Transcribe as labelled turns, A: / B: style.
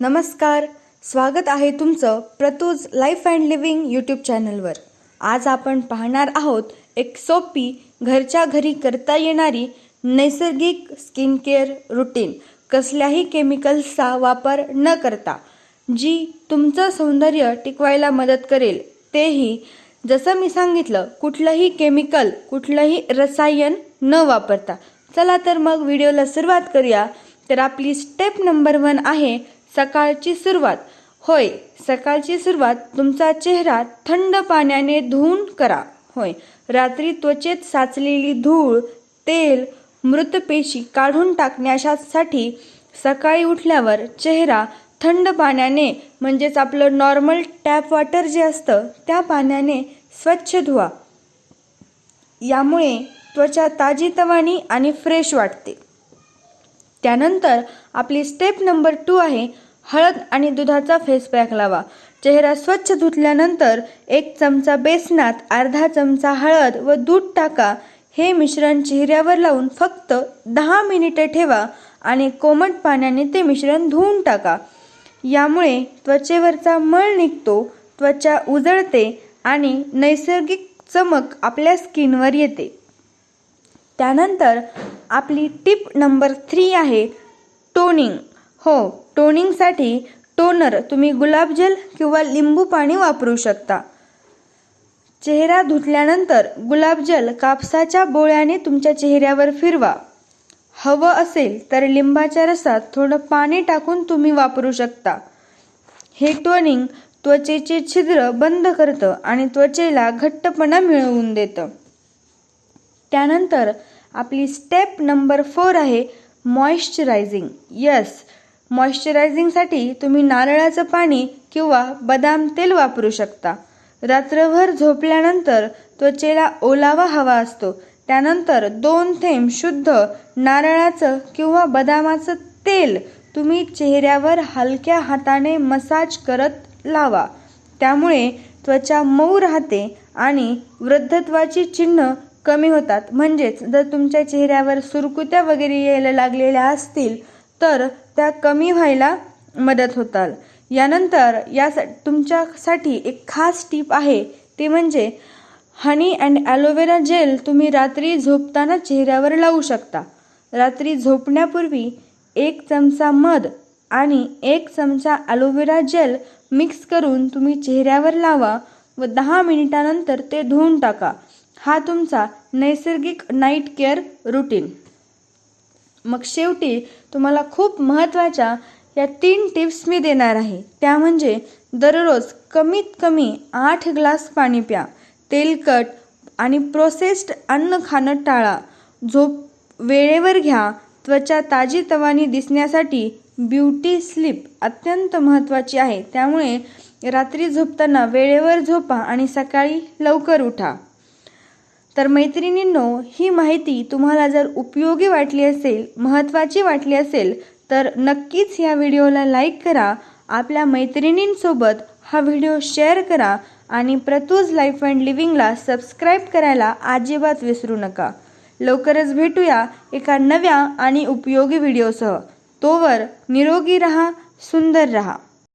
A: नमस्कार. स्वागत आहे तुमचं Pratuj life and living YouTube चॅनलवर आज आपण पाहणार आहोत एक सोपी घरच्या घरी करता येणारी नैसर्गिक स्किन केअर रुटीन कसल्याही केमिकल्सचा वापर न करता जी तुमचं सौंदर्य टिकवायला मदत करेल तेही जसं मी सांगितलं कुठलंही केमिकल कुठलंही रसायन न वापरता. चला तर मग व्हिडिओला सुरुवात करूया. तर आपली स्टेप नंबर वन आहे सकाळची सुरुवात. होय सकाळची सुरुवात तुमचा चेहरा थंड पाण्याने धुवून करा. होय रात्री त्वचेत साचलेली धूळ तेल मृत पेशी काढून टाकण्यासाठी सकाळी उठल्यावर चेहरा थंड पाण्याने म्हणजेच आपलं नॉर्मल टॅप वॉटर जे असतं त्या पाण्याने स्वच्छ धुवा. यामुळे त्वचा ताजीतवानी आणि फ्रेश वाटते. त्यानंतर आपली स्टेप नंबर टू आहे हळद आणि दुधाचा फेस पॅक लावा. चेहरा स्वच्छ धुतल्यानंतर एक चमचा बेसनात अर्धा चमचा हळद व दूध टाका. हे मिश्रण चेहऱ्यावर लावून फक्त दहा मिनिटे ठेवा आणि कोमट पाण्याने ते मिश्रण धुवून टाका. यामुळे त्वचेवरचा मळ निघतो त्वचा उजळते आणि नैसर्गिक चमक आपल्या स्किनवर येते. त्यानंतर आपली टिप नंबर थ्री आहे टोनिंग. हो टोनिंगसाठी टोनर तुम्ही गुलाबजल किंवा लिंबू पाणी वापरू शकता. चेहरा धुतल्यानंतर गुलाबजल कापसाच्या बोळ्याने तुमच्या चेहऱ्यावर फिरवा. हवं असेल तर लिंबाच्या रसात थोडं पाणी टाकून तुम्ही वापरू शकता. हे टोनिंग त्वचेचे छिद्र बंद करतं आणि त्वचेला घट्टपणा मिळवून देतं. त्यानंतर आपली स्टेप नंबर फोर आहे मॉइश्चरायझिंग. यस मॉइश्चरायझिंगसाठी तुम्ही नारळाचं पाणी किंवा बदाम तेल वापरू शकता. रात्रभर झोपल्यानंतर त्वचेला ओलावा हवा असतो. त्यानंतर दोन थेंब शुद्ध नारळाचं किंवा बदामाचं तेल तुम्ही चेहऱ्यावर हलक्या हाताने मसाज करत लावा. त्यामुळे त्वचा मऊ राहते आणि वृद्धत्वाची चिन्ह कमी होतात. म्हणजेच जर तुमच्या चेहऱ्यावर सुरकुत्या वगैरे यायला लागलेल्या असतील तर त्या कमी व्हायला मदत होतात. यानंतर या तुमच्यासाठी एक खास टीप आहे. ते म्हणजे हनी अँड ॲलोवेरा जेल तुम्ही रात्री झोपताना चेहऱ्यावर लावू शकता. रात्री झोपण्यापूर्वी एक चमचा मध आणि एक चमचा ॲलोवेरा जेल मिक्स करून तुम्ही चेहऱ्यावर लावा व दहा मिनिटानंतर ते धुवून टाका. हा तुमचा नैसर्गिक नाईट केअर रुटीन मग शेवटी तुम्हाला खूप महत्त्वाच्या या तीन टिप्स मी देणार आहे. त्या म्हणजे दररोज कमीत कमी आठ ग्लास पाणी प्या तेलकट आणि प्रोसेस्ड अन्न खाणं टाळा. झोप वेळेवर घ्या. त्वचा ताजी तवानी दिसण्यासाठी ब्युटी स्लीप अत्यंत महत्त्वाची आहे. त्यामुळे रात्री झोपताना वेळेवर झोपा आणि सकाळी लवकर उठा. तर मैत्रिणींनो ही माहिती तुम्हाला जर उपयोगी वाटली असेल महत्त्वाची वाटली असेल तर नक्कीच या व्हिडिओला लाईक करा आपल्या मैत्रिणींसोबत हा व्हिडिओ शेअर करा आणि प्रतूज लाईफ अँड लिव्हिंगला सबस्क्राईब करायला अजिबात विसरू नका. लवकरच भेटूया एका नव्या आणि उपयोगी व्हिडिओसह. तोवर निरोगी रहा सुंदर रहा.